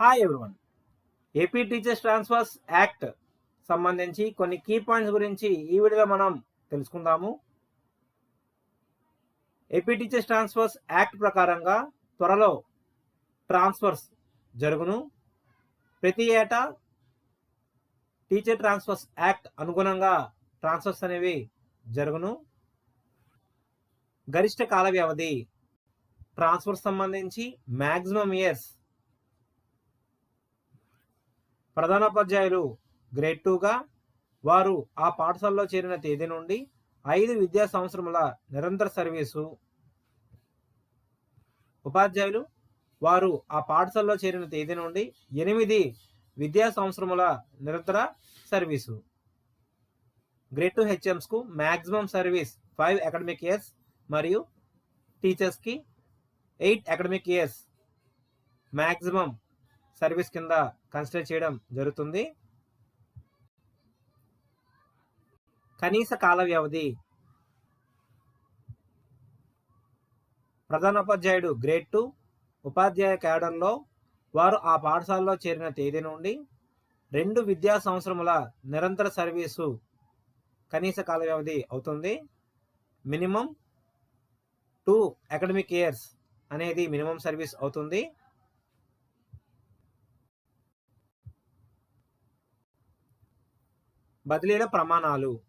Hi everyone AP teachers transfers act సంబంధించి కొన్ని key points గురించి ఈ వీడియోలో మనం తెలుసుకుందాము. ఏపీ టీచర్స్ ట్రాన్స్ఫర్స్ యాక్ట్ ప్రకారంగా త్వరలో ట్రాన్స్ఫర్స్ జరుగును. ప్రతి ఏటా టీచర్ ట్రాన్స్ఫర్స్ యాక్ట్ అనుగుణంగా ట్రాన్స్ఫర్స్ అనేవి జరుగును. గరిష్ట కాల వ్యవధి ట్రాన్స్ఫర్ సంబంధించి మ్యాక్సిమం ఇయర్స్ ప్రధానోపాధ్యాయులు గ్రేడ్ టూగా వారు ఆ పాఠశాలలో చేరిన తేదీ నుండి ఐదు విద్యా సంవత్సరముల నిరంతర సర్వీసు ఉపాధ్యాయులు వారు ఆ పాఠశాలలో చేరిన తేదీ నుండి ఎనిమిది విద్యా సంవత్సరముల నిరంతర service. Grade two హెచ్ఎంస్కు maximum service five academic years మరియు టీచర్స్కి eight academic years maximum service కింద కన్సిడర్ చేయడం జరుగుతుంది. కనీస కాల వ్యవధి. ప్రధానోపాధ్యాయుడు గ్రేడ్ టూ ఉపాధ్యాయ క్యాడర్లో వారు ఆ పాఠశాలలో చేరిన తేదీ నుండి రెండు విద్యా సంవత్సరముల నిరంతర సర్వీసు కనీస కాల వ్యవధి అవుతుంది. మినిమం టూ అకాడమిక్ ఇయర్స్ అనేది మినిమం సర్వీస్ అవుతుంది. బదిలీల ప్రమాణాలు.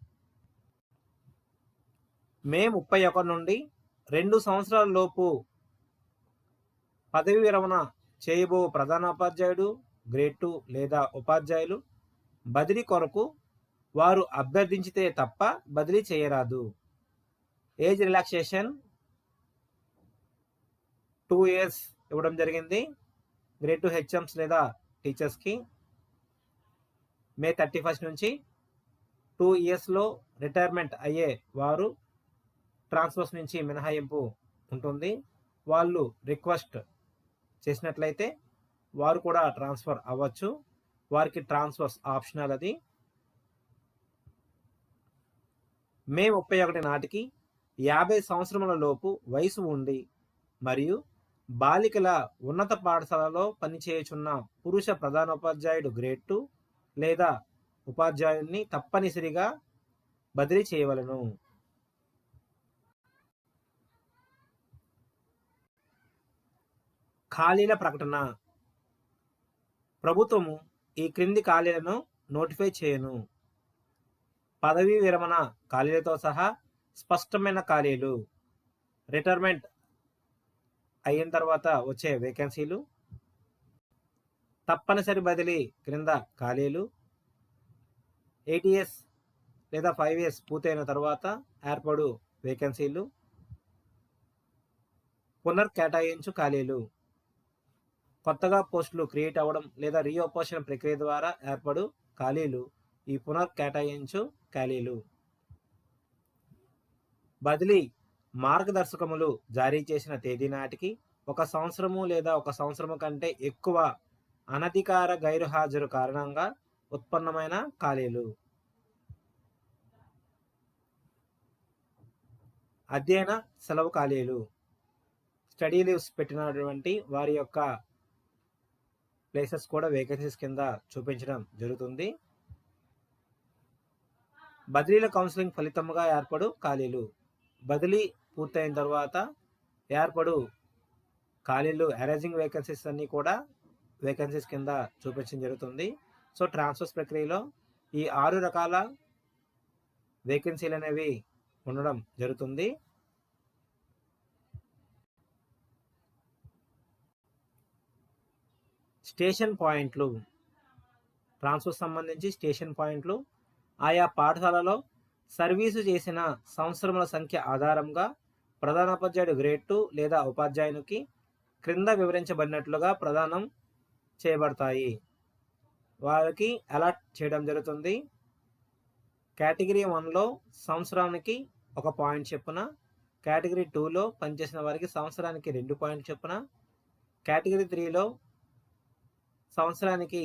మే ముప్పై ఒకటి నుండి రెండు సంవత్సరాల లోపు పదవి విరమణ చేయబో ప్రధాన ఉపాధ్యాయుడు గ్రేడ్ టూ లేదా ఉపాధ్యాయులు. బదిలీ కొరకు వారు అభ్యర్థించితే తప్ప బదిలీ చేయరాదు. ఏజ్ రిలాక్సేషన్ టూ ఇయర్స్ ఇవ్వడం జరిగింది. గ్రేడ్ టూ హెచ్ఎంస్ లేదా టీచర్స్కి. మే థర్టీ ఫస్ట్ నుంచి టూ ఇయర్స్లో రిటైర్మెంట్ అయ్యే వారు ట్రాన్స్ఫర్స్ నుంచి మినహాయింపు ఉంటుంది. వాళ్ళు రిక్వెస్ట్ చేసినట్లయితే వారు కూడా ట్రాన్స్ఫర్ అవ్వచ్చు. వారికి ట్రాన్స్ఫర్స్ ఆప్షనల్ అది. మే ముప్పై ఒకటి నాటికి యాభై సంవత్సరముల లోపు వయసు ఉండి మరియు బాలికల ఉన్నత పాఠశాలలో పనిచేయుచున్న పురుష ప్రధానోపాధ్యాయుడు గ్రేడ్ టూ లేదా ఉపాధ్యాయుల్ని తప్పనిసరిగా బదిలీ చేయవలను. ఖాళీల ప్రకటన. ప్రభుత్వము ఈ క్రింది ఖాళీలను నోటిఫై చేయను. పదవీ విరమణ ఖాళీలతో సహా స్పష్టమైన ఖాళీలు. రిటైర్మెంట్ అయిన తర్వాత వచ్చే వేకెన్సీలు. తప్పనిసరి బదిలీ క్రింద ఖాళీలు. ఏటీఎస్ లేదా ఫైవ్ ఇయర్స్ పూర్తయిన తర్వాత ఏర్పడు వేకెన్సీలు. పునర్కేటాయించు ఖాళీలు. కొత్తగా పోస్టులు క్రియేట్ అవ్వడం లేదా రీఓపోషన్ ప్రక్రియ ద్వారా ఏర్పడు ఖాళీలు. ఈ పునర్కేటాయించు ఖాళీలు. బదిలీ మార్గదర్శకములు జారీ చేసిన తేదీ నాటికి ఒక సంవత్సరము లేదా ఒక సంవత్సరము కంటే ఎక్కువ అనధికార గైరుహాజరు కారణంగా ఉత్పన్నమైన ఖాళీలు. అధ్యయన సెలవు ఖాళీలు. స్టడీ లీవ్స్ పెట్టినటువంటి వారి యొక్క ప్లేసెస్ కూడా వేకెన్సీస్ కింద చూపించడం జరుగుతుంది. బదిలీల కౌన్సిలింగ్ ఫలితముగా ఏర్పడు ఖాళీలు. బదిలీ పూర్తయిన తర్వాత ఏర్పడు ఖాళీలు. అరేజింగ్ వేకెన్సీస్ అన్నీ కూడా వేకెన్సీస్ కింద చూపించడం జరుగుతుంది. సో ట్రాన్స్ఫర్స్ ప్రక్రియలో ఈ ఆరు రకాల వేకెన్సీలు అనేవి ఉండడం జరుగుతుంది. స్టేషన్ పాయింట్లు ట్రాన్స్ఫర్ సంబంధించి స్టేషన్ పాయింట్లు ఆయా పాఠశాలలో సర్వీసు చేసిన సంవత్సరముల సంఖ్య ఆధారంగా ప్రధానోపాధ్యాయుడు గ్రేడ్ టూ లేదా ఉపాధ్యాయునికి క్రింద వివరించబడినట్లుగా ప్రదానం చేయబడతాయి. వారికి అలాట్ చేయడం జరుగుతుంది. కేటగిరీ వన్లో సంవత్సరానికి ఒక పాయింట్ చొప్పున కేటగిరీ టూలో పనిచేసిన వారికి సంవత్సరానికి రెండు పాయింట్ చొప్పున కేటగిరీ త్రీలో సంవత్సరానికి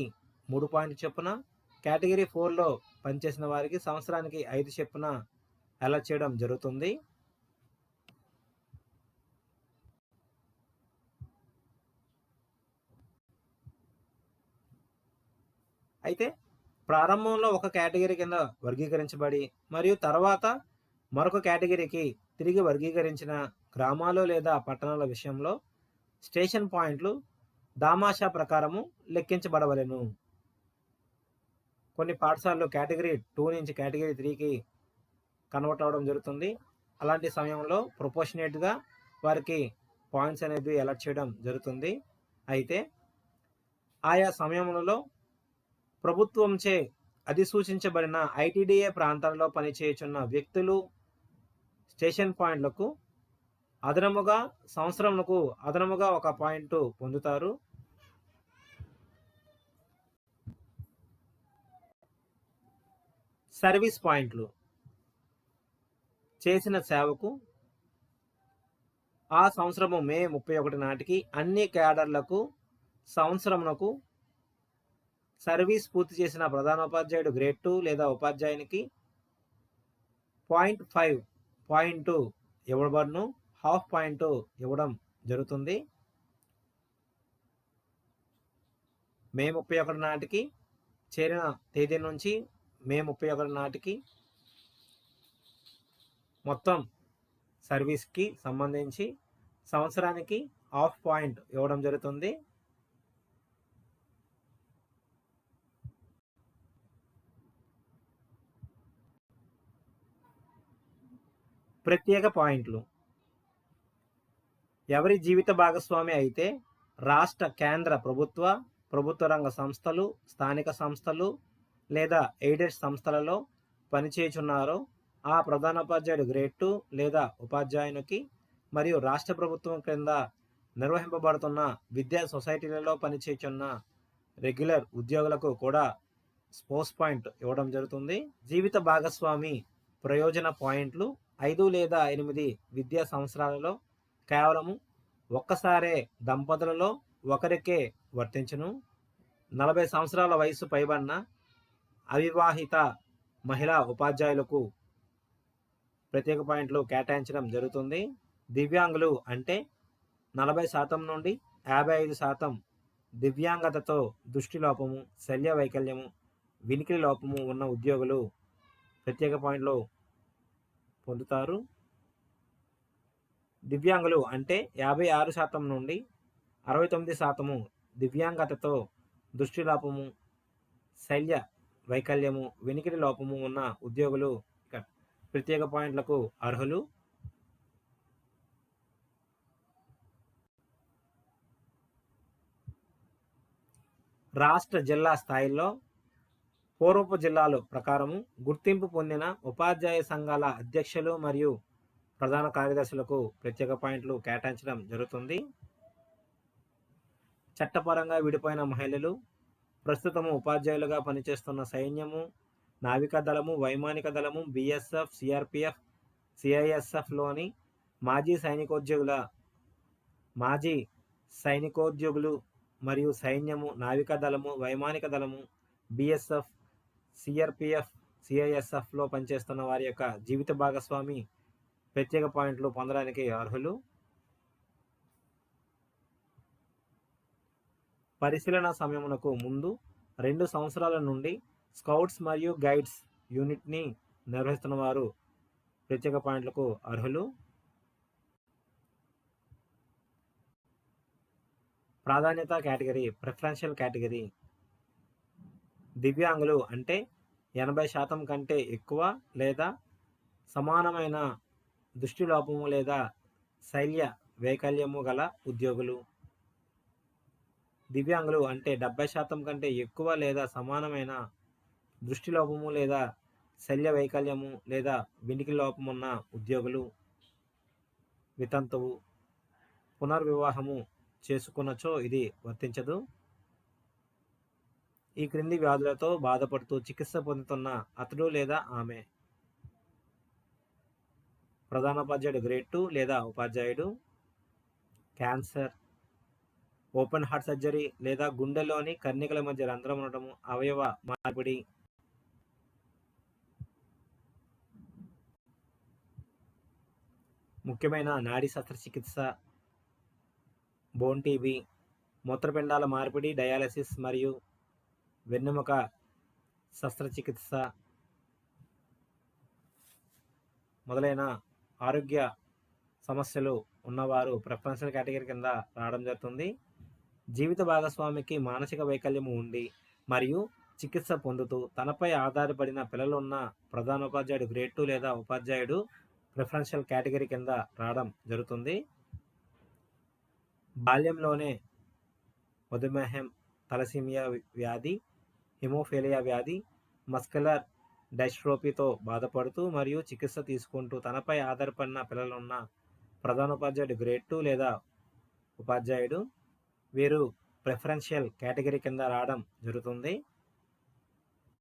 మూడు పాయింట్ చొప్పున కేటగిరీ ఫోర్లో పనిచేసిన వారికి సంవత్సరానికి ఐదు చొప్పున అలాట్ చేయడం జరుగుతుంది అయితే ప్రారంభంలో ఒక కేటగిరీ కింద వర్గీకరించబడి మరియు తర్వాత మరొక కేటగిరీకి తిరిగి వర్గీకరించిన గ్రామాలు లేదా పట్టణాల విషయంలో స్టేషన్ పాయింట్లు దామాషా ప్రకారము లెక్కించబడవలెను. కొన్ని పాఠశాలలు కేటగిరీ టూ నుంచి కేటగిరీ త్రీకి కన్వర్ట్ అవ్వడం జరుగుతుంది. అలాంటి సమయంలో ప్రొపోర్షనేట్గా వారికి పాయింట్స్ అనేది అలర్ట్ చేయడం జరుగుతుంది. అయితే ఆయా సమయములలో ప్రభుత్వంచే అధిసూచించబడిన ఐటీడీఏ ప్రాంతాలలో పనిచేయుచున్న వ్యక్తులు స్టేషన్ పాయింట్లకు అదనముగా సంవత్సరములకు అదనముగా ఒక పాయింట్ పొందుతారు. సర్వీస్ పాయింట్లు. చేసిన సేవకు ఆ సంవత్సరము మే ముప్పై ఒకటి నాటికి అన్ని క్యాడర్లకు సంవత్సరమునకు సర్వీస్ పూర్తి చేసిన ప్రధానోపాధ్యాయుడు గ్రేడ్ టూ లేదా ఉపాధ్యాయునికి? పాయింట్ ఫైవ్ పాయింట్ ఇవ్వబడును. హాఫ్ పాయింట్ ఇవ్వడం జరుగుతుంది. మే ముప్పై ఒకటి నాటికి చేరిన తేదీ నుంచి మే ముప్పై ఒకటి నాటికి మొత్తం సర్వీస్కి సంబంధించి సంవత్సరానికి హాఫ్ పాయింట్ ఇవ్వడం జరుగుతుంది. ప్రత్యేక పాయింట్లు. ఎవరి జీవిత భాగస్వామి అయితే రాష్ట్ర కేంద్ర ప్రభుత్వ ప్రభుత్వ రంగ సంస్థలు స్థానిక సంస్థలు లేదా ఎయిడెడ్ సంస్థలలో పనిచేయుచున్నారో ఆ ప్రధానోపాధ్యాయుడు గ్రేడ్ టూ లేదా ఉపాధ్యాయునికి మరియు రాష్ట్ర ప్రభుత్వం క్రింద నిర్వహింపబడుతున్న విద్యా సొసైటీలలో పనిచేయుచున్న రెగ్యులర్ ఉద్యోగులకు కూడా స్పోర్ట్స్ పాయింట్ ఇవ్వడం జరుగుతుంది. జీవిత భాగస్వామి ప్రయోజన పాయింట్లు ఐదు లేదా ఎనిమిది విద్యా సంవత్సరాలలో కేవలము ఒక్కసారే దంపతులలో ఒకరికే వర్తించును. నలభై సంవత్సరాల వయసు పైబడిన అవివాహిత మహిళా ఉపాధ్యాయులకు ప్రత్యేక పాయింట్లు కేటాయించడం జరుగుతుంది. దివ్యాంగులు అంటే నలభై శాతం నుండి యాభై ఐదు శాతం దివ్యాంగతతో దృష్టి లోపము శల్య వైకల్యము వినికిడి లోపము ఉన్న ఉద్యోగులు ప్రత్యేక పాయింట్లో పొందుతారు. దివ్యాంగులు అంటే యాభై ఆరు శాతం నుండి అరవై తొమ్మిది శాతము దివ్యాంగతతో దృష్టి లోపము శల్య వైకల్యము వినికిడి లోపము ఉన్న ఉద్యోగులు ప్రత్యేక పాయింట్లకు అర్హులు. రాష్ట్ర జిల్లా స్థాయిలో పూర్వపు జిల్లాలు ప్రకారము గుర్తింపు పొందిన ఉపాధ్యాయ సంఘాల అధ్యక్షులు మరియు ప్రధాన కార్యదర్శులకు ప్రత్యేక పాయింట్లు కేటాయించడం జరుగుతుంది. చట్టపరంగా విడిపోయిన మహిళలు ప్రస్తుతము ఉపాధ్యాయులుగా పనిచేస్తున్న సైన్యము నావికా దళము వైమానిక దళము బిఎస్ఎఫ్ సిఆర్పిఎఫ్ సిఐఎస్ఎఫ్లోని మాజీ సైనికోద్యోగుల మాజీ సైనికోద్యోగులు మరియు సైన్యము నావికా దళము వైమానిక దళము బిఎస్ఎఫ్ సిఆర్పిఎఫ్ సిఐఎస్ఎఫ్లో పనిచేస్తున్న వారి యొక్క జీవిత భాగస్వామి ప్రత్యేక పాయింట్లు పొందడానికి అర్హులు. పరిశీలన సమయమునకు ముందు రెండు సంవత్సరాల నుండి స్కౌట్స్ మరియు గైడ్స్ యూనిట్ని నిర్వహిస్తున్న వారు ప్రత్యేక పాయింట్లకు అర్హులు. ప్రాధాన్యత కేటగిరీ ప్రిఫరెన్షియల్ కేటగిరీ దివ్యాంగులు అంటే ఎనభై శాతం కంటే ఎక్కువ లేదా సమానమైన దృష్టిలోపము లేదా శైల్య వైకల్యము గల ఉద్యోగులు. దివ్యాంగులు అంటే డెబ్బై శాతం కంటే ఎక్కువ లేదా సమానమైన దృష్టిలోపము లేదా శల్య వైకల్యము లేదా వినికి లోపమున్న ఉద్యోగులు. వితంతువు. పునర్వివాహము చేసుకున్నచో ఇది వర్తించదు. ఈ క్రింది వ్యాధులతో బాధపడుతూ చికిత్స పొందుతున్న అతడు లేదా ఆమె. ప్రధానోపాధ్యాయుడు గ్రేడ్ టూ లేదా ఉపాధ్యాయుడు. క్యాన్సర్ ఓపెన్ హార్ట్ సర్జరీ లేదా గుండెలోని కర్ణికల మధ్య రంధ్రం ఉండటము అవయవ మార్పిడి. ముఖ్యమైన నాడీ శస్త్రచికిత్స బోన్ టీబీ మూత్రపిండాల మార్పిడి డయాలసిస్ మరియు వెన్నెముక శస్త్రచికిత్స మొదలైన ఆరోగ్య సమస్యలు ఉన్నవారు ప్రిఫరెన్షియల్ కేటగిరీ కింద రావడం జరుగుతుంది. జీవిత భాగస్వామికి మానసిక వైకల్యము ఉండి మరియు చికిత్స పొందుతూ తనపై ఆధారపడిన పిల్లలు ఉన్న ప్రధానోపాధ్యాయుడు గ్రేడ్ టూ లేదా ఉపాధ్యాయుడు ప్రిఫరెన్షియల్ కేటగిరీ కింద రావడం జరుగుతుంది. బాల్యంలోనే మధుమేహం తలసీమియా వ్యాధి హిమోఫీలియా వ్యాధి మస్కులర్ డైస్ట్రోపీతో బాధపడుతూ మరియు చికిత్స తీసుకుంటూ తనపై ఆధారపడిన పిల్లలున్న ప్రధానోపాధ్యాయుడు గ్రేడ్ టూ లేదా ఉపాధ్యాయుడు వీరు ప్రిఫరెన్షియల్ కేటగిరీ కింద రావడం జరుగుతుంది.